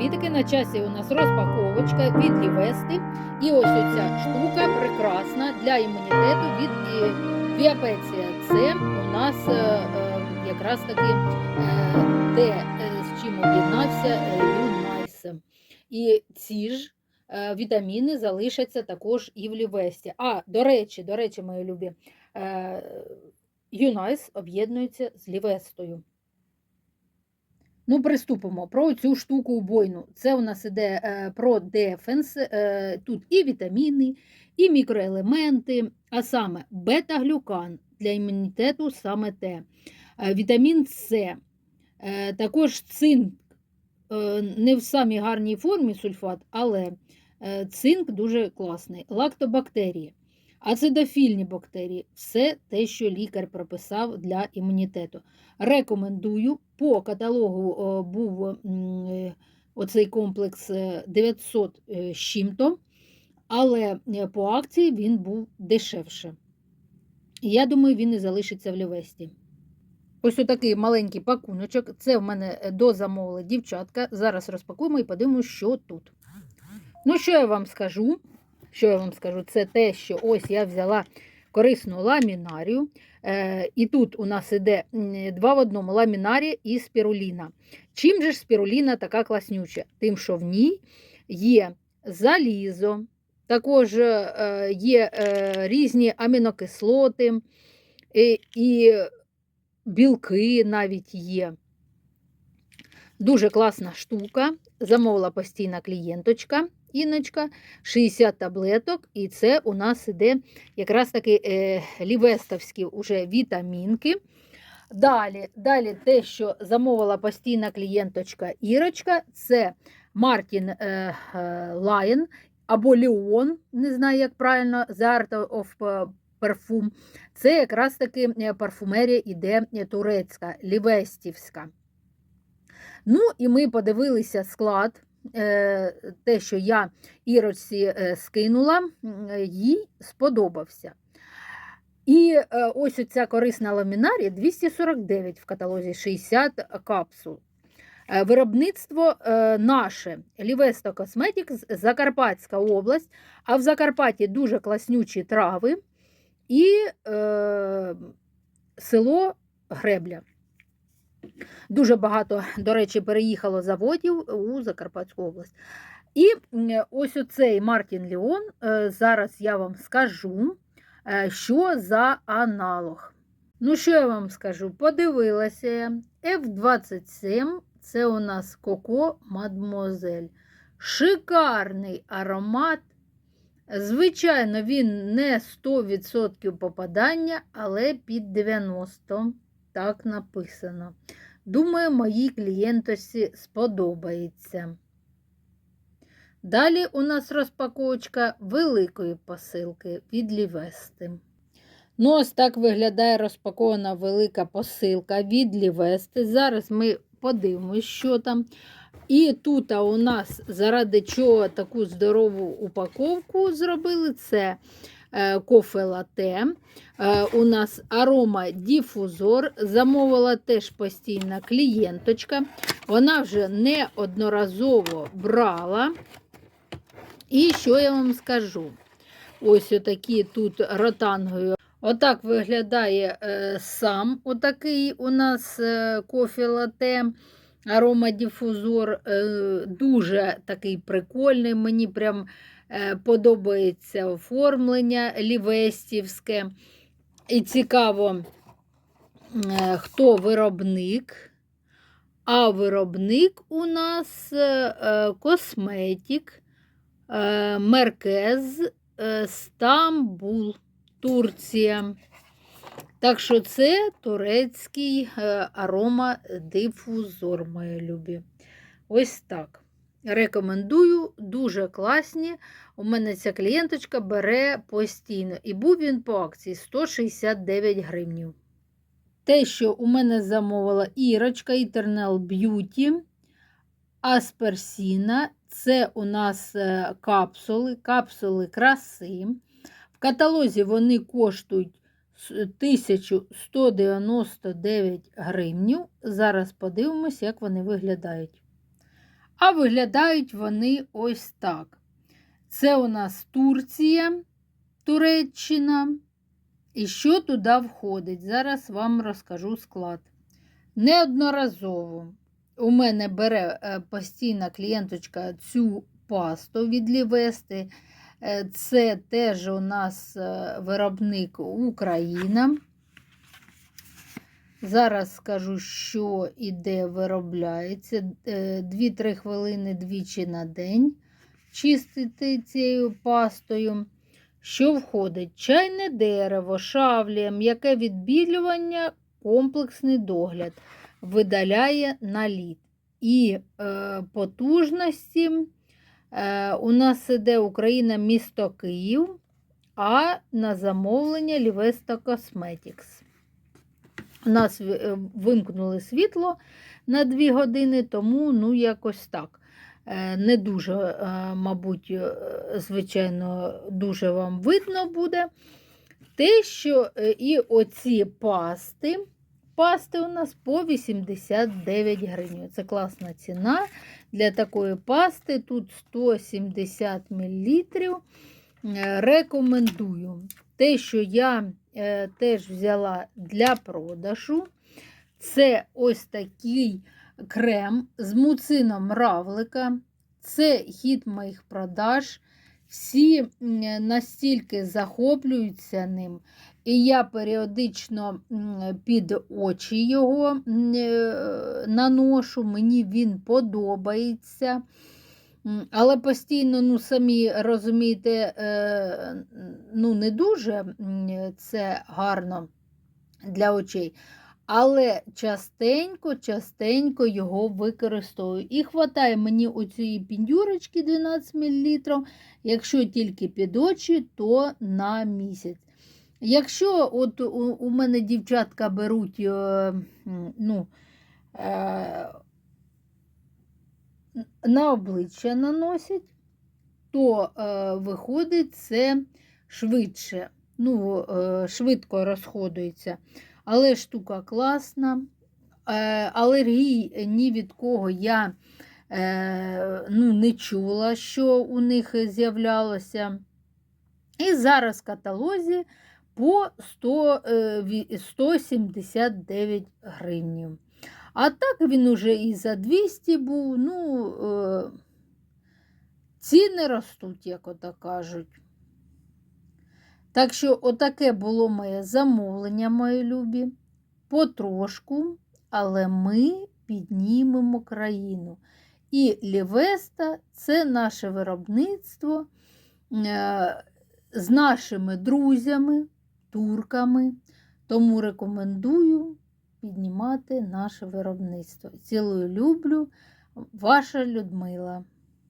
привітики! На часі у нас розпаковочка від Лівести. І ось оця штука прекрасна для імунітету від Віапеція. Це у нас е, е, якраз таки е, те, е, з чим об'єднався Юнайс. І ці ж вітаміни залишаться також і в Лівесті. А, до речі, до речі, мої любі, Юнайс об'єднується з Лівестою. Ну, приступимо про цю штуку убойну. Це у нас іде е, про дефенс. Е, тут і вітаміни, і мікроелементи, а саме бета-глюкан для імунітету саме те. Е, вітамін С, е, також цинк, е, не в самій гарній формі сульфат, але е, цинк дуже класний. Лактобактерії. Ацидофільні бактерії все те, що лікар прописав для імунітету. Рекомендую. По каталогу був м, е, оцей комплекс е, 900 е, з чим-то, але е, по акції він був дешевше. Я думаю, він і залишиться в Лівесті. Ось отакий маленький пакуночок. Це в мене е, дозамовили дівчатка. Зараз розпакуємо і подивимося, що тут. Ну, що я вам скажу? Що я вам скажу? Це те, що ось я взяла корисну ламінарію. Е, і тут у нас іде два в одному ламінарія і спіруліна. Чим же ж спіруліна така класнюча? Тим, що в ній є залізо, також е, є е, різні амінокислоти і білки навіть є. Дуже класна штука. Замовила постійна клієнточка. Іночка, 60 таблеток, і це у нас іде якраз таки е, лівестовські уже вітамінки. Далі, далі те, що замовила постійна клієнточка Ірочка, це Мартін е, е, або Леон, не знаю, як правильно, The Art of Perfume. Це якраз таки е, парфумерія іде е, турецька, лівестівська. Ну, і ми подивилися склад е, те, що я Ірочці е, скинула, їй сподобався. І е, ось оця корисна ламінарія 249 в каталозі 60 капсул. Е, Виробництво е, наше Лівесто Косметікс, Закарпатська область, а в Закарпатті дуже класнючі трави і е, село Гребля. Дуже багато, до речі, переїхало заводів у Закарпатську область. І ось оцей Мартін Леон, е, зараз я вам скажу, е, що за аналог. Ну, що я вам скажу? Подивилася я. F27 це у нас Коко Мадмозель. Шикарний аромат. Звичайно, він не 100% попадання, але під 90%. Так написано. Думаю, моїй клієнтосі сподобається. Далі у нас розпаковочка великої посилки від Лівести. Ну, ось так виглядає розпакована велика посилка від Лівести. Зараз ми подивимось, що там. І тут у нас заради чого таку здорову упаковку зробили, це кофе лате. Е, У нас арома діфузор. Замовила теж постійна клієнточка. Вона вже неодноразово брала. І що я вам скажу? Ось отакі тут ротангою. Отак виглядає е, сам отакий у нас е, кофе лате. Аромадіфузор е, дуже такий прикольний. Мені прям е, подобається оформлення лівестівське. І цікаво, е, хто виробник. А виробник у нас е, е, косметик е, Меркез е, Стамбул, Турція. Так що це турецький е, аромадифузор, мої любі. Ось так. Рекомендую, дуже класні. У мене ця клієнточка бере постійно. І був він по акції 169 гривнів. Те, що у мене замовила Ірочка Eternal Beauty, Асперсіна. Це у нас е, капсули, капсули краси. В каталозі вони коштують 1199 гривнів. Зараз подивимось, як вони виглядають. А виглядають вони ось так. Це у нас Турція, Туреччина. І що туди входить? Зараз вам розкажу склад. Неодноразово у мене бере е, постійна клієнточка цю пасту від Лівести. Е, Це теж у нас е, виробник Україна. Зараз скажу, що і де виробляється. 2-3 хвилини двічі на день чистити цією пастою. Що входить? Чайне дерево, шавлія, м'яке відбілювання, комплексний догляд, видаляє наліт. І е, потужності е, у нас іде Україна місто Київ, а на замовлення Лівеста Cosmetics. У нас е, вимкнули світло на 2 години, тому ну якось так. Е, Не дуже, е, мабуть, звичайно, дуже вам видно буде. Те, що і оці пасти, пасти у нас по 89 гривень. Це класна ціна для такої пасти. Тут 170 мл. Рекомендую. Те, що я теж взяла для продажу, це ось такий крем з муцином равлика. Це хід моїх продаж. Всі настільки захоплюються ним. І я періодично під очі його е, наношу, мені він подобається. Але постійно, ну, самі розумієте, е, ну, не дуже це гарно для очей. Але частенько, частенько його використовую. І хватає мені оцієї піндюрочки 12 мл. Якщо тільки під очі, то на місяць. Якщо от у, у мене дівчатка беруть, е, ну, е, на обличчя наносять, то е, виходить це швидше, ну, е, швидко розходується. Але штука класна. Е, алергій ні від кого я е, ну, не чула, що у них з'являлося. І зараз в каталозі по 100, е, 179 гривень. А так він уже і за 200 був. Ну, е, ціни ростуть, як ото кажуть. Так що, отаке було моє замовлення, мої любі. Потрошку, але ми піднімемо країну. І Лівеста це наше виробництво е, з нашими друзями, турками. Тому рекомендую піднімати наше виробництво. Цілую люблю, ваша Людмила.